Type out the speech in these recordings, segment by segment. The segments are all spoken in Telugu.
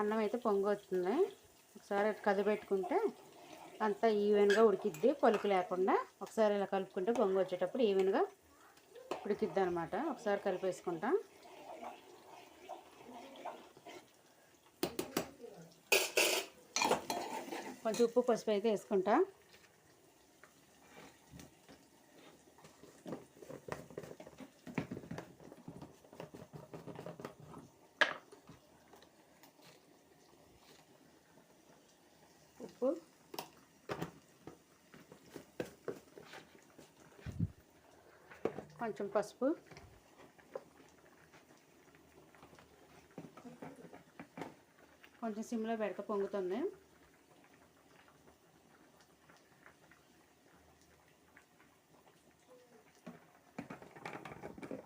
అన్నం అయితే పొంగి వస్తుంది ఒకసారి కదిపెట్టుకుంటే అంతా ఈవెన్గా ఉడికిద్ది. పలుకు లేకుండా ఒకసారి ఇలా కలుపుకుంటే పొంగు వచ్చేటప్పుడు ఈవెన్గా ఉడికిద్ది అనమాట ఒకసారి కలిపేసుకుంటాం. కొంచెం ఉప్పు పసుపు అయితే వేసుకుంటా ఉప్పు కొంచెం పసుపు. కొంచెం సిమ్లో పెడక పొంగుతుంది.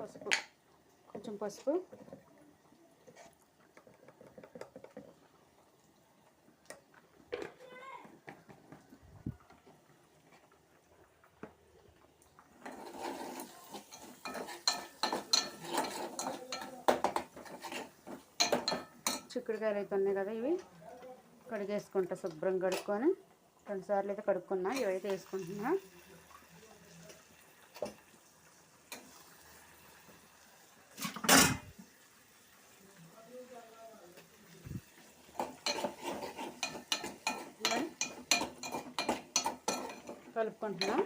పసుపు కొంచెం పసుపు. చిక్కుడుకాయలు అయితే ఉన్నాయి కదా ఇవి. కడిగేసుకుంటా శుభ్రం కడుక్కొని. రెండు సార్లు అయితే కడుక్కున్నా ఇవైతే వేసుకుంటున్నా. కలుపుకుంటున్నా.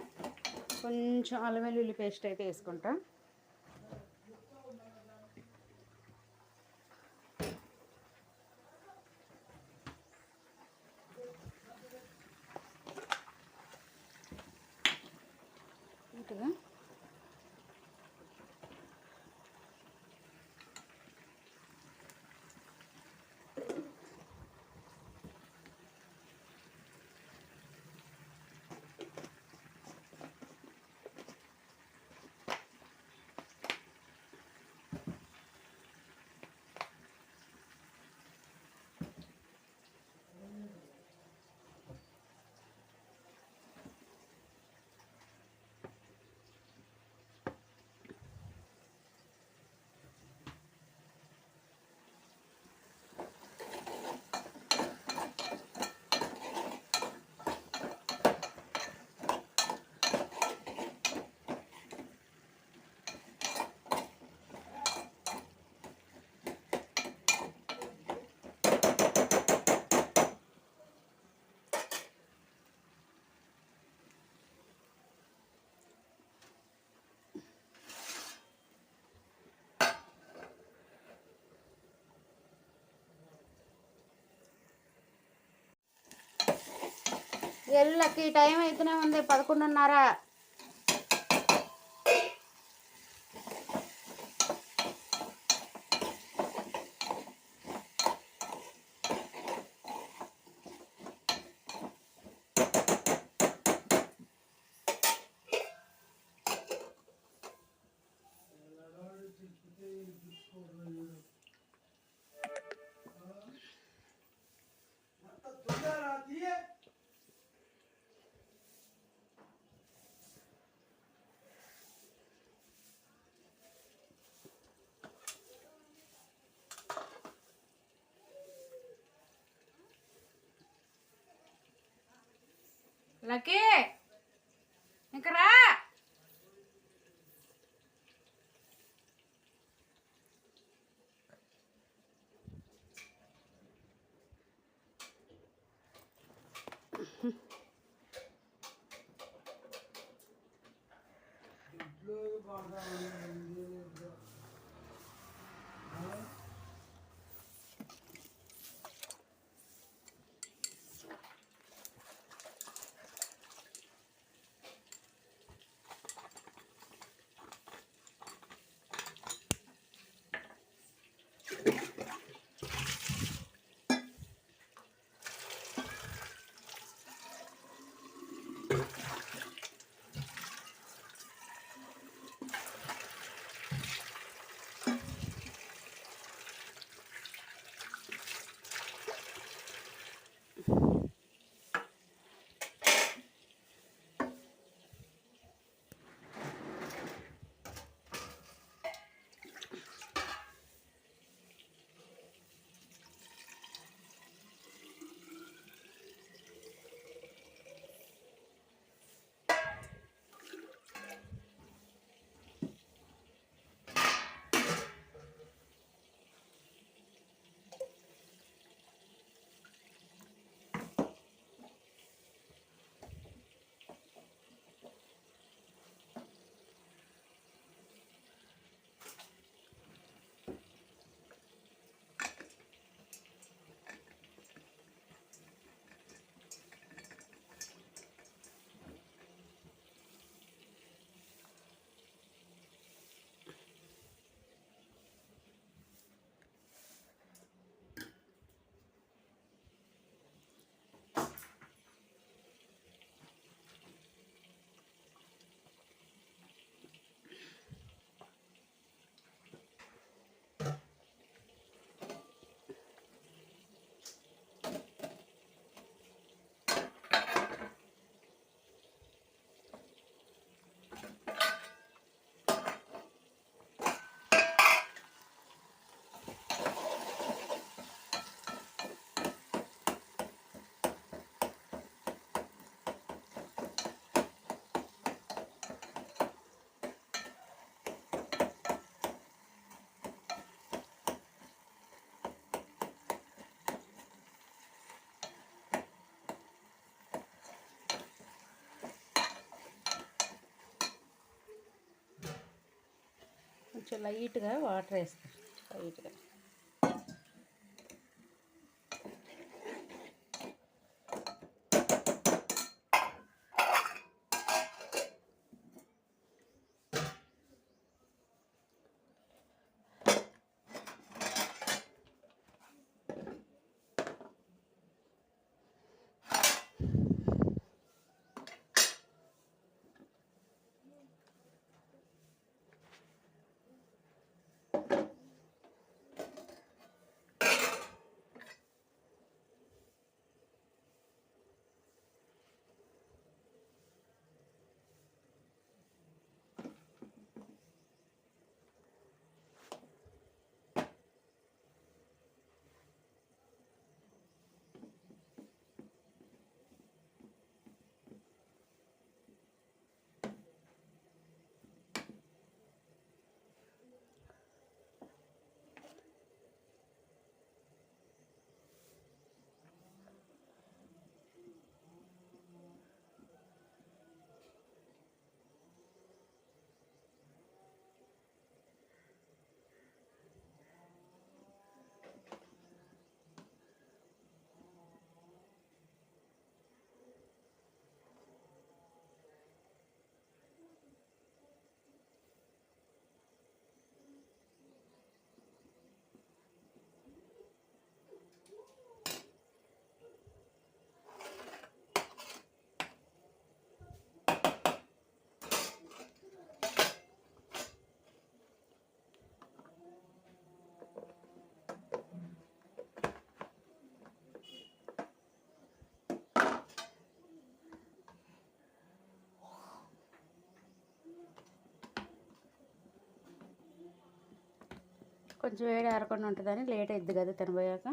కొంచెం అల్లం వెల్లుల్లి పేస్ట్ అయితే వేసుకుంటా నీట్గా ఎల్లకి టైం అయితేనే ఉంది పదకొండున్నర. లక్కీ ఇంకరా కొంచెం లైట్గా వాటర్ వేస్తాను లైట్గా కొంచెం వేడి ఆరకుండా ఉంటుందని లేట్ అయింది కదా తినబోయాక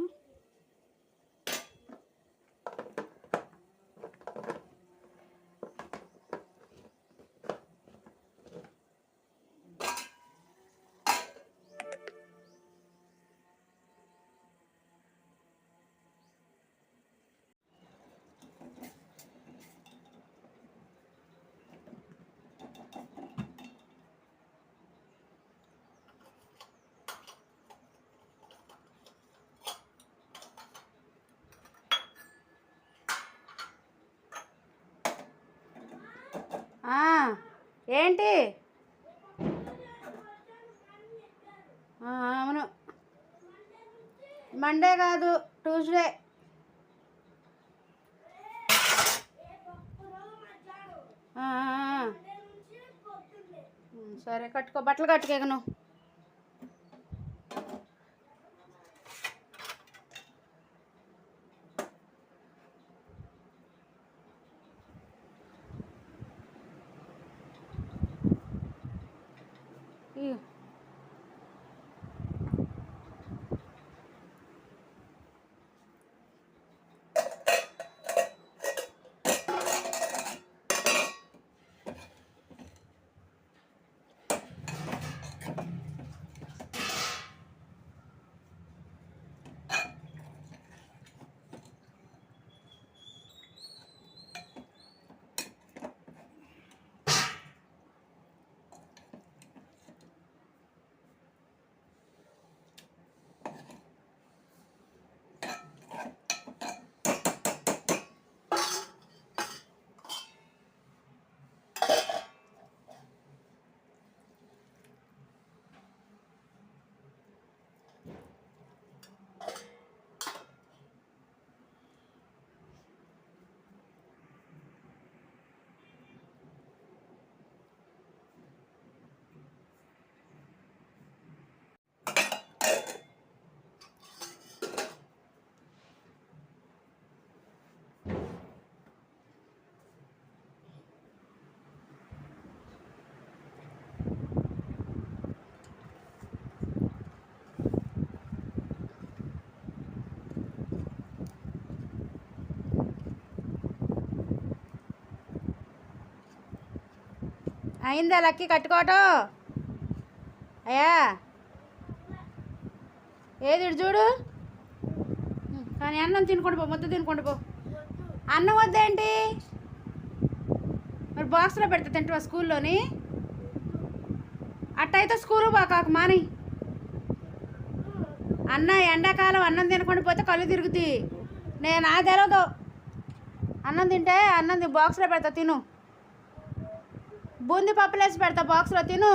ఆ, ఏంటి? అవును. మండే కాదు ట్యూస్డే. సరే కట్టుకో. బట్టలు కట్టుకో నువ్వు ఇయ్యో. అయిందా లక్కీ కట్టుకోవటం? అయ్యా. ఏది చూడు. కానీ అన్నం తినుకోండి పో మొత్తం తినుకోండి పో. అన్నం వద్దేంటి మరి బాక్స్లో పెడతా తింటావా స్కూల్లోని? అట్టయితే స్కూలు బాకాకు మాని. అన్న ఎండాకాలం అన్నం తినకుండా పోతే కళ్ళు తిరుగుతాయి. నేను ఆ తెలదు అన్నం తింటే అన్నం బాక్స్లో పెడతా తిను. బూందీ పప్పులేసి పెడతా బాక్స్లో తిను.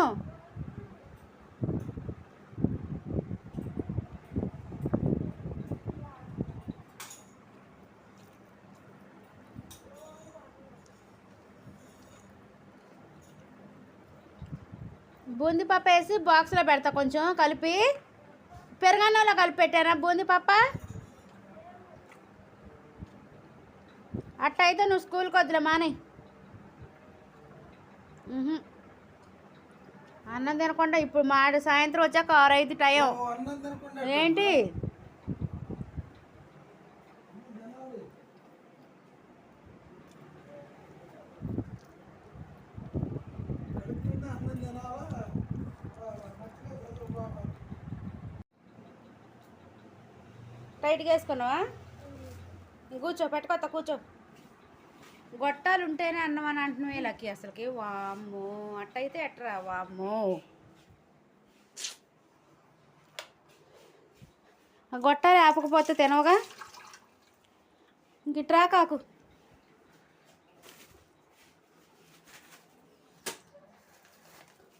బూంది పప్ప వేసి బాక్స్లో పెడతా కొంచెం కలిపి. పెరగన్నంలో కలిపి పెట్టారా బూంది పప్ప? అట్ట అయితే నువ్వు స్కూల్కి వద్దులే మానే. అన్నం తినకుండా ఇప్పుడు మా సాయంత్రం వచ్చాక ఆరు ఐదు టైం ఏంటి. టైట్గా వేసుకున్నావా? కూర్చో పెట్టుకోత కూర్చో. గొట్టాలు ఉంటేనే అన్నం అని అంటున్నావు వీళ్ళకి అసలుకి? వామ్మో అట్టయితే ఎట్రా? వామ్మో. ఆ గొట్టాలు ఆపకపోతే తినవుగా? ఇంక ఇట్రా కాకు.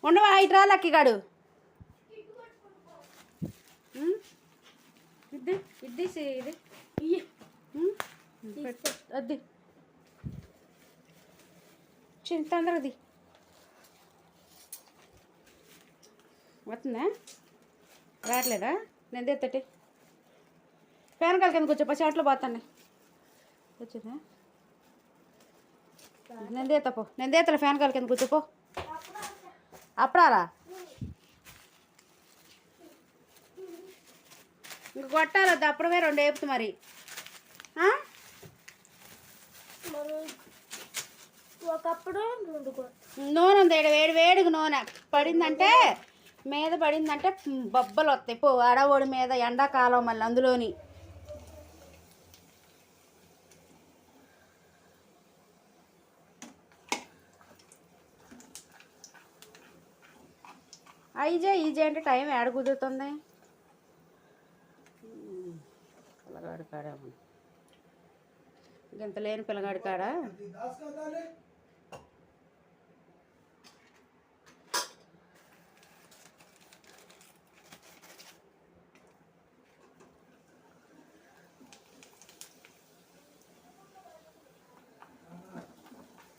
ఉండవా ఇట్రా లక్కిగాడు? ఇది ఇది ఇది ఇయ్యి ఉం? చిన్న తొందరది వస్తుందా? రావట్లేదా? నేను తెత్తటి. ఫ్యాన్ కాల్ కింద కూర్చో పచ్చి అట్లో పోతాను వచ్చిందా నేను తీత నేను తీతలే ఫ్యాన్ కాల్ కింద కూర్చోపో అప్పుడారా ఇంక కొట్టాలి వద్దు అప్పుడమే రెండు వేపుతు మరి ఒకప్పుడు నూనె ఉంది వేడి వేడిగా నూనె. పడిందంటే మీద పడిందంటే బొబ్బలు వస్తాయి. పో అడవోడి మీద ఎండాకాలం మళ్ళీ అందులోని. ఐజే ఈజే అంటే టైం ఏడ కుదురుతుంది? ఉమ్, పిల్లగాడి కాడేమో ఇంత లేని పిల్లగాడి కాడ ఇది దాచుకోదాలే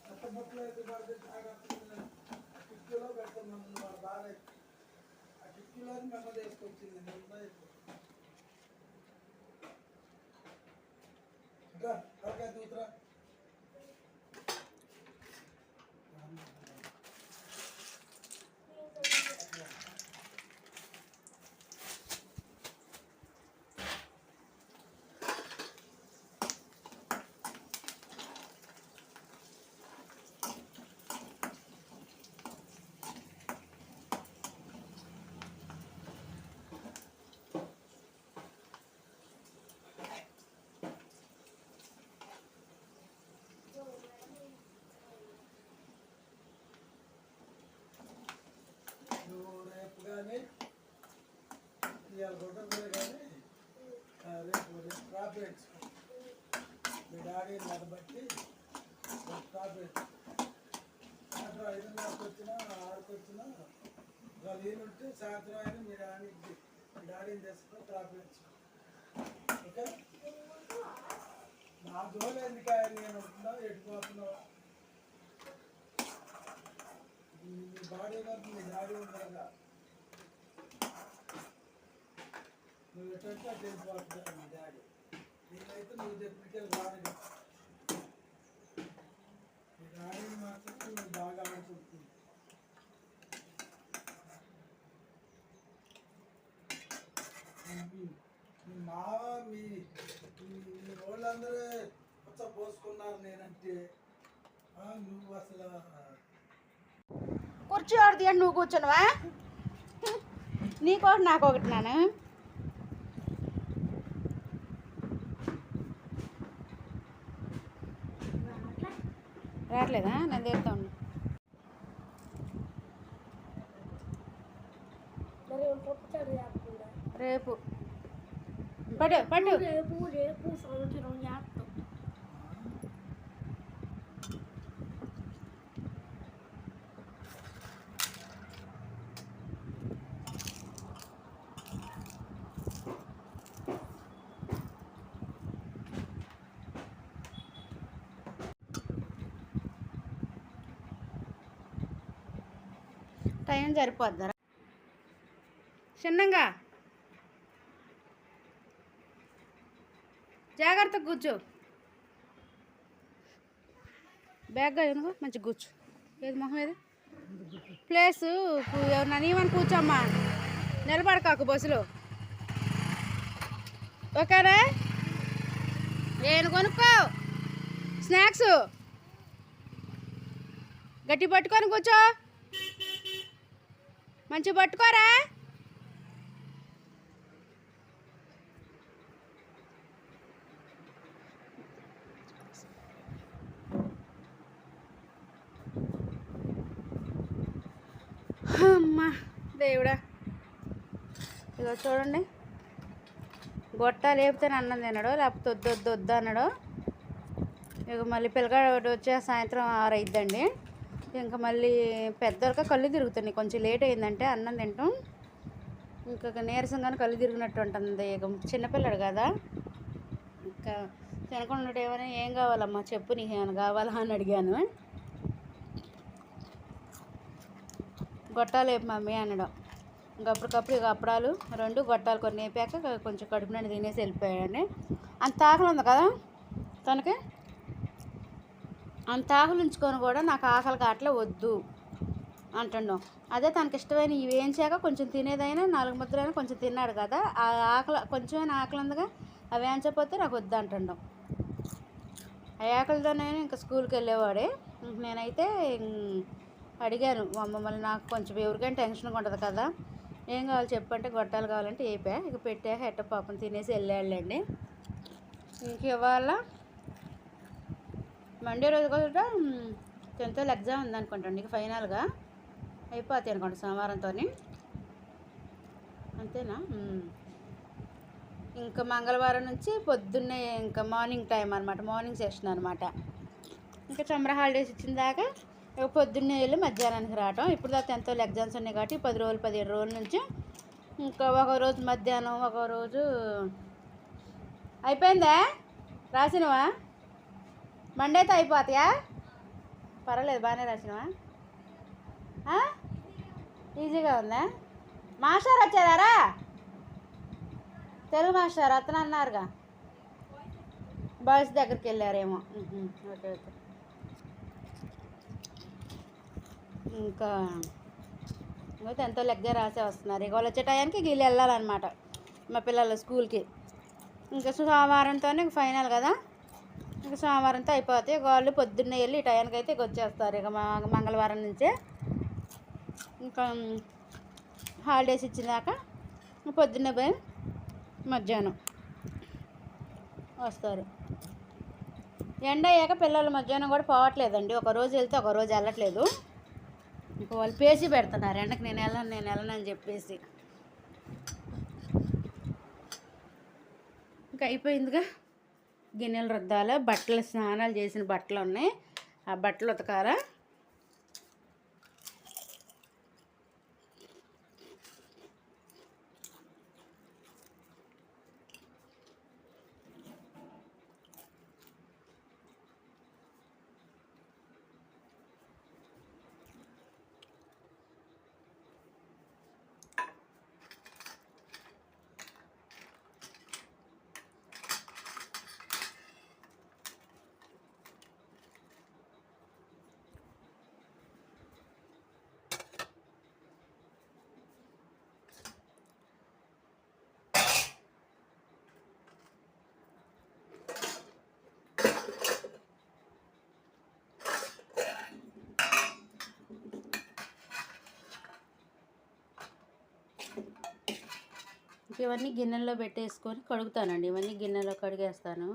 కొత్త బట్టలు అయితే పడితే జాగ్రత్తగా కిటికీలో పెడుతున్నాను వాళ్ళ బాగా ఆ కిటికీలో మెమ్మ తీసుకొచ్చింది ఇవాళ కుదరదు కానీ ఆ, రేపు రేపు క్రాప్ మీ డాడీ నిలబట్టి రేపు క్రాప్ వేసుకో సాయంత్రం ఐదున్నరకు వచ్చినా ఆరుకు వచ్చినా వాళ్ళు ఉంటే సాయంత్రం అయినా మీ డాడీకి మీ డాడీని తెచ్చుకో క్రాప్ వేసుకో ఓకే? నా జోలు ఎందుకు నేను ఉంటున్నా ఎటుపోతున్నావు మీ బాడీ వరకు మీ డాడీ ఉండగా నువ్వు ఎట్లా అటు వెళ్ళిపోతున్నావు మీ డాడీ నేనైతే నువ్వు ఎప్పటికెళ్ళి రాడు మీ డాడీని మాత్రం నువ్వు బాగా ఆలోచిస్తుంది మీ మావ మీ వాళ్ళందరూ కొత్త పోసుకున్నారు నేనంటే నువ్వు అసలు కుర్చీ ఆడది నువ్వు కూర్చున్నావా? నీకొకటి నాకొకటి నాను? రావట్లేదా? నేను తీస్తా ఉండు. రేపు. పట్టు పట్టు సరిపోద్దారా చిన్నంగా జాగ్రత్త కూర్చో. బ్యాగ్గా ఎందుకు మంచి కూర్చో. ఏది మొహం ఏది? ప్లేస్ ఎవరన్నా నీవని కూర్చోమ్మా. నిలబడకాకు బస్సులో. ఓకేనా? నేను కొనుక్కో. స్నాక్స్. గట్టి పట్టుకొని కూర్చో. మంచిగా పట్టుకోరా. అమ్మా దేవుడా. ఇదో చూడండి. గొట్ట లేపితే అన్నం తినడు లేకపోతే వద్దు వద్దు వద్దు అన్నాడు. ఇక మళ్ళీ పిల్లగాడు వచ్చే సాయంత్రం ఆరు అయిద్దండి. ఇంకా మళ్ళీ పెద్దవరక కళ్ళు తిరుగుతున్నాయి. కొంచెం లేట్ అయిందంటే అన్నం తింటాం. ఇంకా నీరసంగానే కళ్ళు తిరిగినట్టు ఉంటుంది ఇక. చిన్నపిల్లడు కదా. ఇంకా తినకుండా ఏమైనా ఏం కావాలమ్మా? చెప్పు నీకు ఏమైనా కావాలా అని అడిగాను. గొట్టాలు వేపు మమ్మీ అనడం. ఇంకా అప్పటికప్పుడు ఇక అప్పడాలు రెండు గొట్టాలు కొన్ని వేపాక కొంచెం కడుపు నుండి తినేసి వెళ్ళిపోయాడండి. అంత ఆకలి ఉంది కదా తనకి? అంత ఆకులుంచుకొని కూడా నాకు ఆకలి కావట్లే వద్దు అంటున్నాం అదే తనకి ఇష్టమైన ఇవి వేయించాక కొంచెం తినేదైనా నాలుగు ముద్దలైనా కొంచెం తిన్నాడు కదా ఆ ఆకలి కొంచెమైనా ఆకలి ఉందిగా అవి వేయించకపోతే నాకు వద్దు అంటున్నాం ఆ ఆకలితోనే ఇంకా స్కూల్కి వెళ్ళేవాడే. నేనైతే అడిగాను మమ్మల్ని నాకు కొంచెం ఎవరికైనా టెన్షన్గా ఉంటుంది కదా ఏం కావాలి చెప్పంటే గొట్టాలు కావాలంటే ఏపా. ఇక పెట్టాక ఎట్ట పాపం తినేసి వెళ్ళాళ్ళండి ఇంక ఇవాళ మండే రోజు కూడా టెన్త్ ఎగ్జామ్ ఉందనుకుంటాండి ఇక ఫైనల్గా అయిపోతాయి అనుకోండి సోమవారంతో అంతేనా? ఇంకా మంగళవారం నుంచి పొద్దున్నే ఇంకా మార్నింగ్ టైం అనమాట మార్నింగ్ సెషన్ అనమాట ఇంకా సమ్మర్ హాలిడేస్ ఇచ్చిన దాకా ఇక పొద్దున్నే వెళ్ళి మధ్యాహ్నానికి రావటం. ఇప్పుడు దాకా టెన్త్ ఎగ్జామ్స్ ఉన్నాయి కాబట్టి పది రోజులు పదిహేడు రోజుల నుంచి ఇంకా ఒక రోజు మధ్యాహ్నం ఒక రోజు అయిపోయిందా? రాసినవా? మండేతో అయిపోతాయా? పర్వాలేదు బాగానే రాసినవా? ఈజీగా ఉందా? మాస్టర్ వచ్చారా తెలుగు మాస్టర్ అతను అన్నారుగా. బాయ్స్ దగ్గరికి వెళ్ళారేమో. Okay okay. ఇంకా ఇంకైతే ఎంతో లెగ్గా రాసే వస్తున్నారు. ఇక వాళ్ళు వచ్చే టయానికి వీళ్ళు వెళ్ళాలన్నమాట మా పిల్లలు స్కూల్కి. ఇంకా సోమవారంతోనే ఫైనల్ కదా? ఇక సోమవారంతో అయిపోతాయి వాళ్ళు పొద్దున్నే వెళ్ళి ఈ టయానికి అయితే ఇక వచ్చేస్తారు ఇక మంగళవారం నుంచే. ఇంకా హాలిడేస్ ఇచ్చినాక పొద్దున్నే పోయి మధ్యాహ్నం వస్తారు. ఎండ అయ్యాక పిల్లలు మధ్యాహ్నం కూడా పోవట్లేదండి. ఒక రోజు వెళ్తే ఒక రోజు వెళ్ళట్లేదు. ఇంకా వాళ్ళు పేసి పెడుతున్నారు. ఎండకు నేను వెళ్ళను నేను వెళ్ళను అని చెప్పేసి. ఇంకా అయిపోయిందిగా. గిన్నెలు రుద్దాలి బట్టలు స్నానాలు చేసిన బట్టలు ఉన్నాయి ఆ బట్టలు ఉతకాల ఇంక ఇవన్నీ గిన్నెల్లో పెట్టేసుకొని కడుగుతానండి. ఇవన్నీ గిన్నెలో కడిగేస్తాను.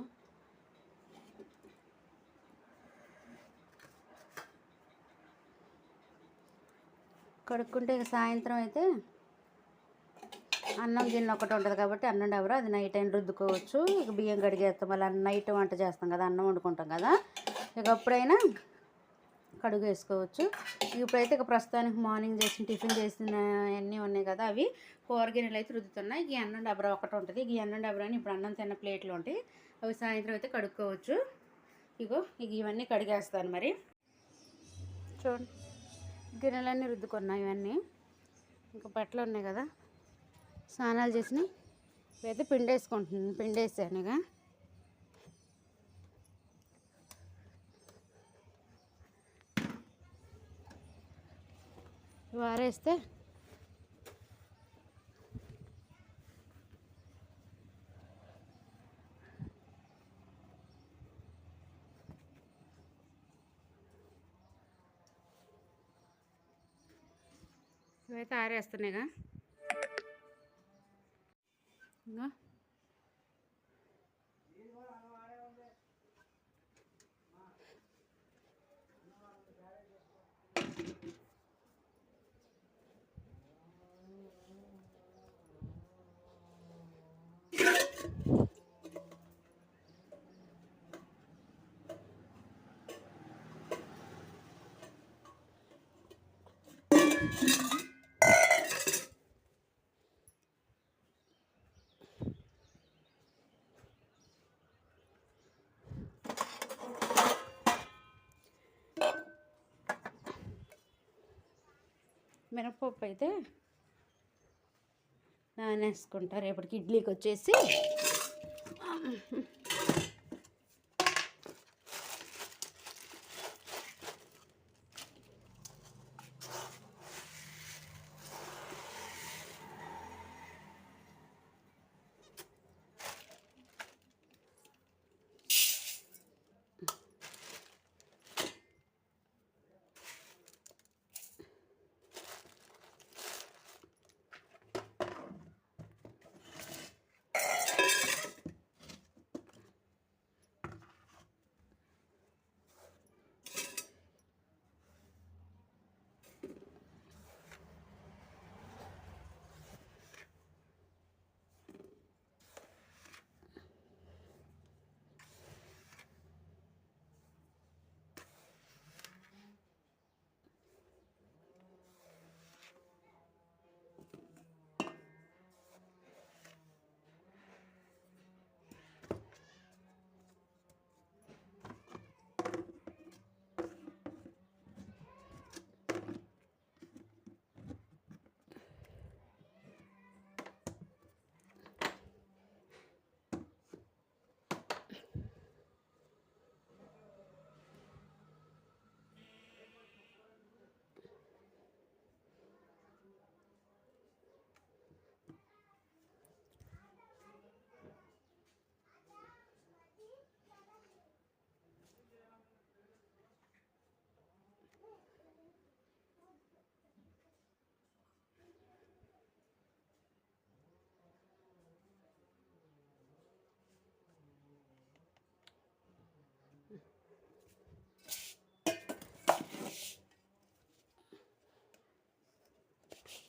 కడుక్కుంటే ఇక సాయంత్రం అయితే అన్నం గిన్నె ఒకటి ఉంటుంది కాబట్టి అన్నం డబరా అది నైట్ అయిన రుద్దుకోవచ్చు. ఇక బియ్యం కడిగేస్తాం. మళ్ళీ నైట్ వంట చేస్తాం కదా అన్నం వండుకుంటాం కదా. ఇక అప్పుడైనా కడుగు వేసుకోవచ్చు ఇప్పుడైతే ఇక ప్రస్తుతానికి మార్నింగ్ చేసిన టిఫిన్ చేసిన అన్నీ ఉన్నాయి కదా అవి. కూర గిన్నెలు అయితే రుద్దుతున్నాయి. ఈ అన్నం డబరా ఒకటి ఉంటుంది. ఈ అన్నం డబరాని ఇప్పుడు అన్నం తిన్న ప్లేట్లు ఉంటాయి. అవి సాయంత్రం అయితే కడుక్కోవచ్చు. ఇగో ఇక ఇవన్నీ కడిగేస్తాను మరి. చూడండి. గిన్నెలన్నీ రుద్దుకున్నాయి ఇవన్నీ. ఇంకా బట్టలు ఉన్నాయి కదా. స్నానాలు చేసినాయి ఇవైతే పిండేసుకుంటున్నాను. పిండేసాను ఇక. వారేస్తే. ఇవైతే ఆరేస్తున్నాయిగా. ఇంకా మినపప్పు అయితే నానేసుకుంటా. రేపటికి ఇడ్లీకి వచ్చేసి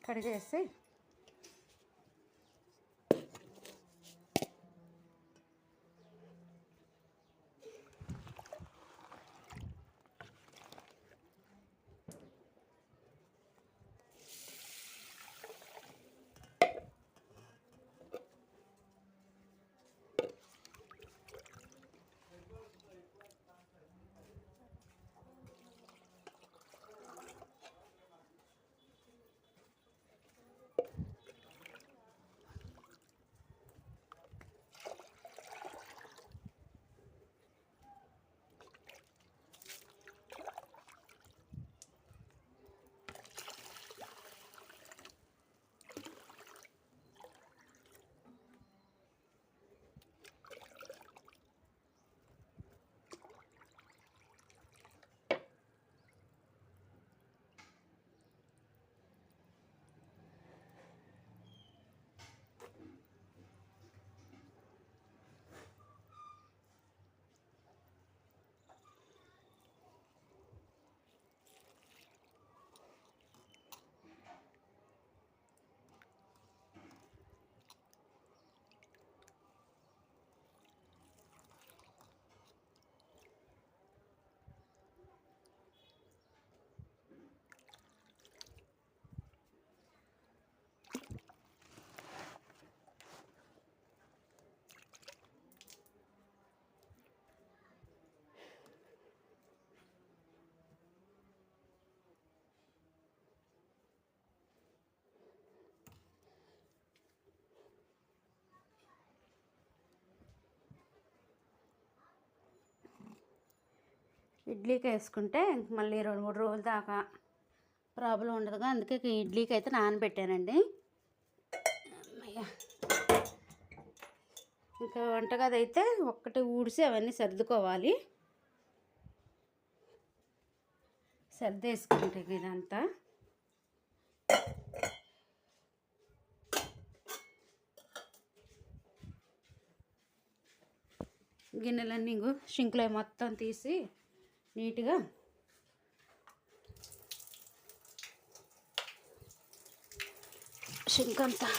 కడిగేసి ఇడ్లీకి వేసుకుంటే ఇంక మళ్ళీ రెండు మూడు రోజుల దాకా ప్రాబ్లం ఉండదుగా. అందుకే ఇడ్లీకి అయితే నానబెట్టానండి. ఇంకా వంటగది అయితే ఒక్కటి ఊడిసి అవన్నీ సర్దుకోవాలి. సర్దేసుకుంటే ఇదంతా. గిన్నెలన్నీ ఇంకో షింక్లో మొత్తం తీసి నీట్గా షింక్ అంతా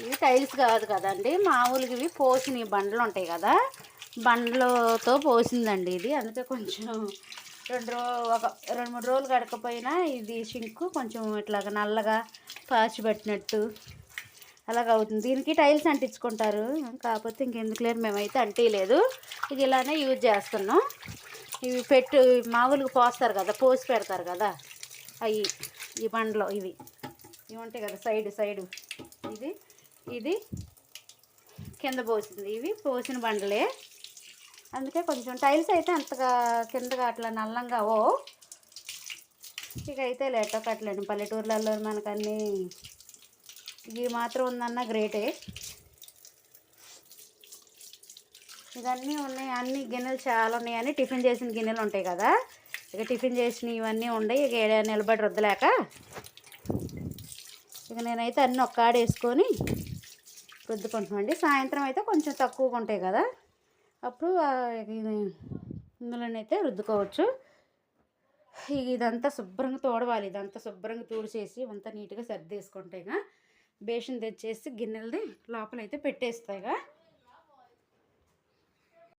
ఇవి టైల్స్ కాదు కదండి మామూలుగా ఇవి పోసిన బండ్లు ఉంటాయి కదా బండ్లతో పోసిందండి ఇది. అందుకే కొంచెం రెండు రో ఒక రెండు మూడు రోజులు గడకపోయినా ఇది షింకు కొంచెం ఇట్లాగ నల్లగా పాచి పెట్టినట్టు అలాగ అవుతుంది దీనికి టైల్స్ అంటించుకుంటారు. కాకపోతే ఇంకెందుకు లేదు మేమైతే అంటేయలేదు. ఇది ఇలానే యూజ్ చేస్తున్నాం. ఇవి పెట్టు మామూలుగా పోస్తారు కదా పోసి పెడతారు కదా అవి ఈ బండ్లో ఇవి. ఇవి ఉంటాయి కదా సైడ్ సైడు. ఇది ఇది కింద పోసింది. ఇవి పోసిన బండలే. అందుకే కొంచెం టైల్స్ అయితే అంతగా కిందగా అట్లా నల్లంగా ఓ ఇక అయితే లేటో కట్టలేండి పల్లెటూర్లలో మనకన్నీ ఇవి మాత్రం ఉందన్న గ్రేటే. ఇవన్నీ ఉన్నాయి అన్ని గిన్నెలు చాలా ఉన్నాయని టిఫిన్ చేసిన గిన్నెలు ఉంటాయి కదా. ఇక టిఫిన్ చేసిన ఇవన్నీ ఉన్నాయి ఇక ఏడా నిలబడి రుద్దలేక. ఇక నేనైతే అన్నీ ఒక్కాడేసుకొని రుద్దుకుంటున్నామండి సాయంత్రం అయితే కొంచెం తక్కువగా ఉంటాయి కదా. అప్పుడు ఇందులోనైతే రుద్దుకోవచ్చు. ఇదంతా శుభ్రంగా తోడవాలి. ఇదంతా శుభ్రంగా తూడిచేసి అంతా నీట్గా సర్దేసుకుంటే బేషన్ తెచ్చేసి గిన్నెలది లోపలైతే పెట్టేస్తాయిగా.